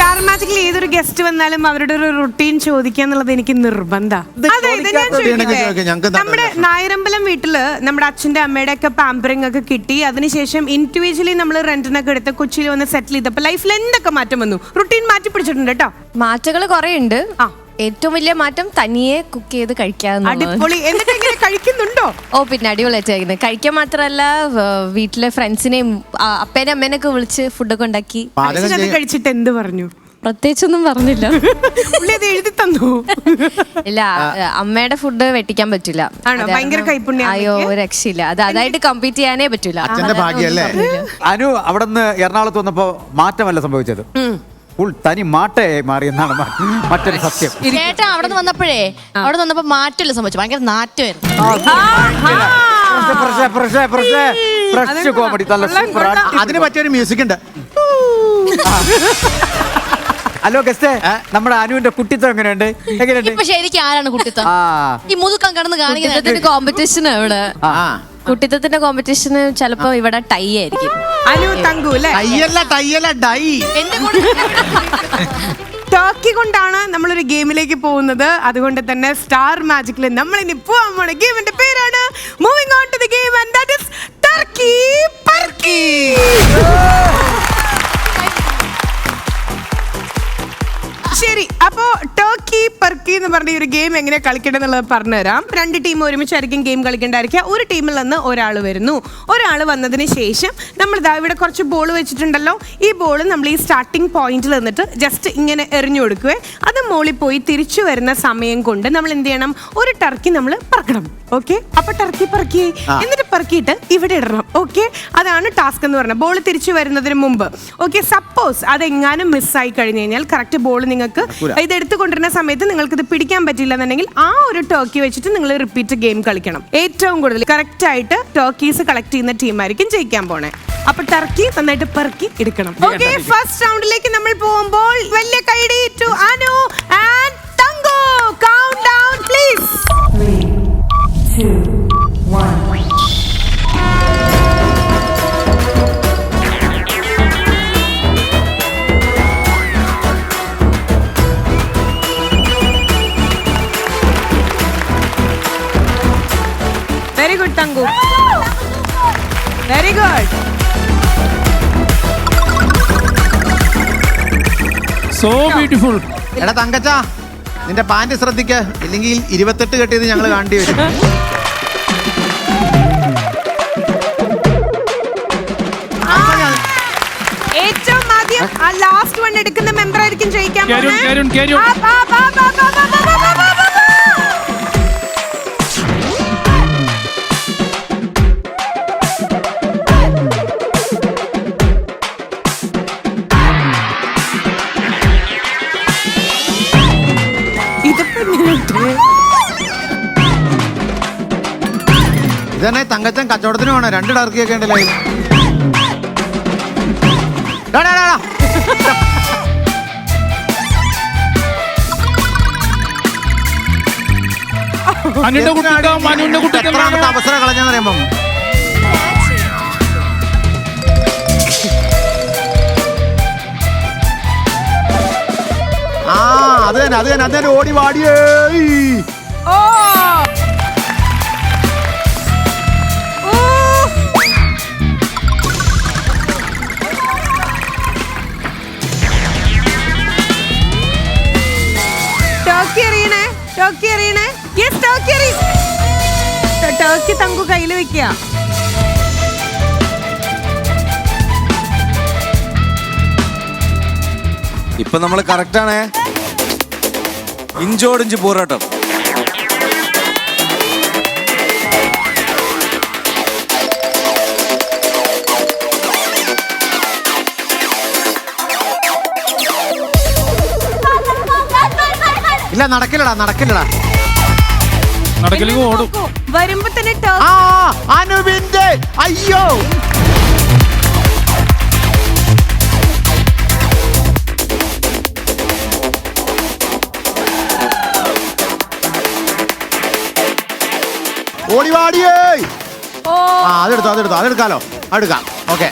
Star മാജിക്കിൽ ഏതൊരു guest വന്നാലും അവരുടെ ഒരു റുട്ടീൻ ചോദിക്കുക എന്നുള്ളത് എനിക്ക് നിർബന്ധം അതെ ഞാൻ ചോദിക്കാത്തത് എനിക്ക് ചോദിക്കട്ടെ? ചോദിക്കാം. ഞങ്ങൾക്ക് എന്താ നമ്മുടെ നായരമ്പലം വീട്ടിൽ നമ്മുടെ അച്ഛന്റെ അമ്മയുടെ ഒക്കെ പാമ്പറിംഗ് ഒക്കെ കിട്ടി അതിനുശേഷം ഇൻഡിവിജ്വലി നമ്മൾ റെന്റിനൊക്കെ എടുത്ത് കൊച്ചിയിൽ വന്ന് സെറ്റിൽ ചെയ്തപ്പോ ലൈഫിൽ എന്തൊക്കെ മാറ്റം വന്നു റുട്ടീൻ മാറ്റി പിടിച്ചിട്ടുണ്ട് കേട്ടോ മാറ്റങ്ങൾ കുറെ ഉണ്ട് ആ. ഏറ്റവും വലിയ മാറ്റം തനിയെ കുക്ക് ചെയ്ത് കഴിക്കാന്ന് അടിപൊളി. എന്നിട്ട് ഇങ്ങനെ കഴിക്കുന്നുണ്ടോ? ഓ പിന്നെ അടിപൊളിയായിട്ട് കഴിക്കുന്നത് കഴിക്കാൻ മാത്രമല്ല വ- വീട്ടിലെ ഫ്രണ്ട്സിനെയും അപ്പേനെ അമ്മേനൊക്കെ വിളിച്ച് ഫുഡൊക്കെ ഉണ്ടാക്കി. പാചകം കഴിച്ചിട്ട് എന്ത് പറഞ്ഞു? പ്രത്യേകിച്ചൊന്നും പറഞ്ഞില്ല. പുള്ളി അത് എഴുതി തന്നു. ഇല്ല അമ്മയുടെ ഫുഡ് വെട്ടിക്കാൻ പറ്റില്ല ആണോ? ഭയങ്കര കൈപ്പുണ്യം അയ്യോ അമ്മയ്ക്ക്? രക്ഷയില്ല. അത് അതായിട്ട് കമ്പീറ്റ് ചെയ്യാനേ പറ്റൂല. അച്ഛന്റെ ഭാഗ്യല്ലേ അനു അവിടെ നിന്ന് എറണാകുളത്ത് വന്നപ്പോ മാറ്റമല്ല സംഭവിച്ചത്? ഫുൾ തനി മാട്ടയായി മാറി എന്നാണ് മ- മറ്റൊരു സത്യം. ചേട്ടാ അവിടെ നിന്ന് വന്നപ്പോഴേ അവിടെ നിന്ന് വന്നപ്പോ മാറ്റമില്ല സംഭവിച്ചു ഭയങ്കര നാറ്റമായിരുന്നു. Fresh, fresh, fresh, fresh comedy നല്ല സൂപ്പർ അതിന് പറ്റിയൊരു മ്യൂസിക് ഉണ്ട് ഹലോ ഗസ്റ്റേ നമ്മുടെ അനുവിന്റെ കുട്ടിത്തം എങ്ങനെയുണ്ട്? എങ്ങനെയുണ്ട്? ഇപ്പൊ ശരിക്കും ആരാണ് കുട്ടിത്തം ആ. ഈ മുതുക്കം കടന്ന് കാണിക്കുന്നത് കോമ്പറ്റീഷൻ ഇവിടെ. ആ. കുട്ടിത്തത്തിന്റെ കോമ്പറ്റീഷന് ചിലപ്പോ ഇവിടെ ടൈ ആയിരിക്കും. അനു തങ്കു അല്ലേ? ഡൈ ടർക്കി കൊണ്ടാണ് നമ്മളൊരു ഗെയിമിലേക്ക് പോകുന്നത്. അതുകൊണ്ട് തന്നെ സ്റ്റാർ മാജിക്കിൽ നമ്മൾ ഇനി പോവാൻ പോണ ഗെയിമിന്റെ പേരാണ് moving on to the game and that is turkey perky ശരി അപ്പോ ടർക്കി പർക്കി എന്ന് പറഞ്ഞ ഒരു ഗെയിം എങ്ങനെ കളിക്കണം എന്നുള്ളത് പറഞ്ഞുതരാം. രണ്ട് ടീം ഒരുമിച്ചായിരിക്കും ഗെയിം കളിക്കേണ്ടായിരിക്കുക ഒരു ടീമിൽ നിന്ന് ഒരാൾ വരുന്നു. ഒരാൾ വന്നതിന് ശേഷം നമ്മൾ ദാ ഇവിടെ കുറച്ച് ബോൾ വെച്ചിട്ടുണ്ടല്ലോ. ഈ ബോൾ നമ്മൾ ഈ സ്റ്റാർട്ടിംഗ് പോയിന്റിൽ നിന്നിട്ട് ജസ്റ്റ് ഇങ്ങനെ എറിഞ്ഞു കൊടുക്കുക അത് മോളിൽ പോയി തിരിച്ചു വരുന്ന സമയം കൊണ്ട് നമ്മൾ എന്ത് ചെയ്യണം? ഒരു ടർക്കി നമ്മൾ പറക്കണം. ഓക്കെ അപ്പൊ ടർക്കി പറക്കി. എന്നിട്ട് പറക്കിയിട്ട് ഇവിടെ ഇടണം. ഓക്കെ അതാണ് ടാസ്ക് എന്ന് പറഞ്ഞത് ബോൾ തിരിച്ചു വരുന്നതിന് മുമ്പ്. ഓക്കെ സപ്പോസ് അതെങ്ങാനും മിസ്സായി കഴിഞ്ഞു കഴിഞ്ഞാൽ കറക്റ്റ് ബോൾ നിങ്ങൾക്ക് ഇത് എടുത്തു കൊണ്ടുവരുന്ന സമയത്ത് നിങ്ങൾക്ക് ഇത് പിടിക്കാൻ പറ്റില്ല എന്നുണ്ടെങ്കിൽ ആ ഒരു ടോക്കി വെച്ചിട്ട് നിങ്ങൾ റിപ്പീറ്റ് ഗെയിം കളിക്കണം. ഏറ്റവും കൂടുതൽ കറക്റ്റ് ആയിട്ട് ടോക്കീസ് കളക്ട് ചെയ്യുന്ന ടീമായിരിക്കും ജയിക്കാൻ പോണേ. അപ്പൊ ടർക്കി നന്നായിട്ട് പെറുക്കി എടുക്കണം. ഓക്കെ ഫസ്റ്റ് റൗണ്ടിലേക്ക് നമ്മൾ പോകുമ്പോൾ വലിയ Thanku. Very good so beautiful എടാ തങ്കച്ചാ നിന്റെ പാന്റ് ശ്രദ്ധിക്ക. ഇല്ലെങ്കിൽ ഇരുപത്തെട്ട് കെട്ടിയത് ഞങ്ങൾ കാണേണ്ടി വരും. ഏറ്റവും ആദ്യം ആ ലാസ്റ്റ് വൺ എടുക്കുന്ന മെമ്പർ ആയിരിക്കും ജയിക്കാൻ പോകുന്നത്. ആ, ആ, ആ, ആ, ആ, ബാ, ബാ, തങ്കച്ചൻ കച്ചവടത്തിന് വേണം രണ്ട് ടർക്കിയൊക്കെ ഉണ്ടല്ലോ എത്രാമത്തെ അവസരം കളഞ്ഞെന്നറിയുമ്പം ആ അത് തന്നെ അത് തന്നെ അത് തന്നെ ഓടി വാടിയേ. ഓ ഓ. എറിയണേ യെസ് ടോക്കി എറി ട- ടർക്കി തങ്കു കയ്യിൽ വെക്കുക ഇപ്പൊ നമ്മൾ കറക്റ്റ് ആണേ? ഇഞ്ചോടിഞ്ച് പോരാട്ടം. ഇല്ല നടക്കില്ലടാ നടക്കില്ലടാ. നടക്കലേക്ക് ഓടും. വരുമ്പോ തന്നെ ആ ടർക്കി അനുവിന്റെ അയ്യോ! ഓടി വാടിയേ ഓ. ആ അതെടുത്തോ അതെടുത്തോ അതെടുക്കാലോ. എടുക്കാം ഓക്കെ.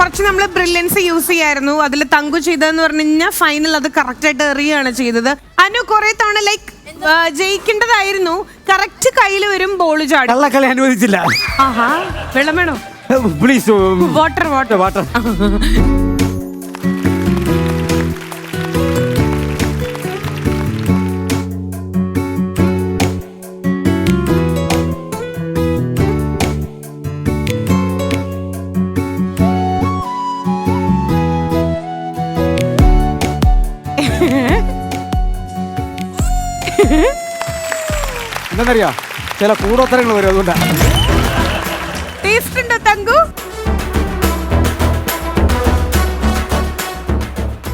കുറച്ച് നമ്മൾ ബ്രില്യൻസ് യൂസ് ചെയ്യായിരുന്നു. അതിൽ തങ്കു ചെയ്തതെന്ന് പറഞ്ഞു കഴിഞ്ഞാൽ ഫൈനൽ അത് കറക്റ്റ് ആയിട്ട് എറിയാണ് ചെയ്തത്. അനു കുറെ തവണ ലൈക്ക് ജയിക്കേണ്ടതായിരുന്നു. കറക്റ്റ് കയ്യിൽ വരും ബോൾ ചാടി. കള്ളക്കളി അനുവദിച്ചില്ല. ആഹാ വെള്ളം വേണോ? പ്ലീസ് വാട്ടർ വാട്ടർ വാട്ടർ എന്താണെന്നറിയോ ചില കൂടോത്തരങ്ങൾ വരും അതുകൊണ്ടാണ് ടേസ്റ്റ് ഉണ്ടോ തങ്കു?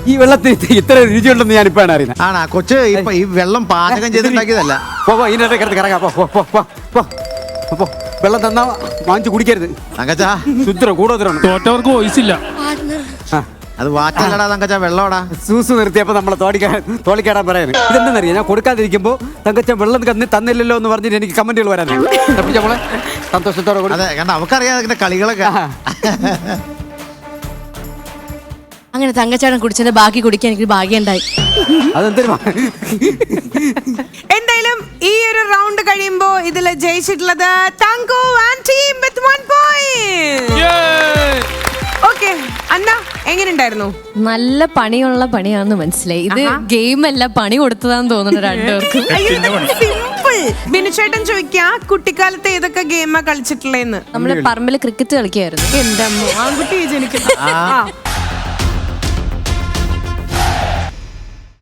ഈ വെള്ളത്തിന് ഇത്ര രുചിയുണ്ടെന്ന് ഞാൻ ഇപ്പോഴാണ് അറിയുന്നത്. ആണാ കൊച്ച് ഇപ്പൊ ഈ വെള്ളം പാചകം ചെയ്തുണ്ടാക്കിയതല്ല പോ പോ ഇതിനകത്ത് കിടന്ന് കിടക്കാം പോ പോ പോ പോ പോ. പോ, പോ വെള്ളം തന്നാ വാങ്ങിച്ചു കുടിക്കരുത്. തങ്കച്ചാ. ശുദ്ര കൂടോത്തരമാണ്. തോറ്റവർക്ക് വോയിസ് ഇല്ല. ആ അത് വാറ്റല്ലടാ തങ്കച്ച വെള്ളോടാ. സൂസ് നിർത്തിയപ്പോ നമ്മളെ തോടിക്കാൻ തോളിക്കാടാൻ പറയാൻ ഇതെന്താണെന്നറിയാം ഞാൻ കൊടുക്കാതിരിക്കുമ്പോ തങ്കച്ച വെള്ളം കന്ന് തന്നില്ലല്ലോ എന്ന് പറഞ്ഞിട്ട് എനിക്ക് കമന്റുകൾ വരാൻ നമ്മളെ സന്തോഷത്തോടെ കൊടു- അതെ കാരണം അവക്കറിയാം അതിന്റെ കളികളൊക്കെ. അങ്ങനെ തങ്കച്ചാടൻ കുടിച്ചതിന്റെ ബാക്കി കുടിക്കാൻ എനിക്ക് ഭാഗ്യം ഉണ്ടായി അതെന്തൊരു മാ- എന്തായാലും ഈ ഒരു റൗണ്ട് കഴിയുമ്പോ ഇതിൽ ജയിച്ചിട്ടുള്ളത് തങ്കു എങ്ങനെയുണ്ടായിരുന്നു? നല്ല പണിയുള്ള പണിയാണെന്ന് മനസ്സിലായി. ഇത് ഗെയിം അല്ല പണി കൊടുത്തതാന്ന് തോന്നുന്നു രണ്ടുപേർക്കും. സിമ്പിൾ ബിനുചേട്ടൻ ചോദിക്കാ കുട്ടിക്കാലത്ത് ഏതൊക്കെ ഗെയിമാ കളിച്ചിട്ടുള്ളതെന്ന് നമ്മൾ പറമ്പിൽ ക്രിക്കറ്റ് കളിക്കായിരുന്നു എന്റെ അമ്മ ആൺകുട്ടി ജനിക്കുന്നു ആ.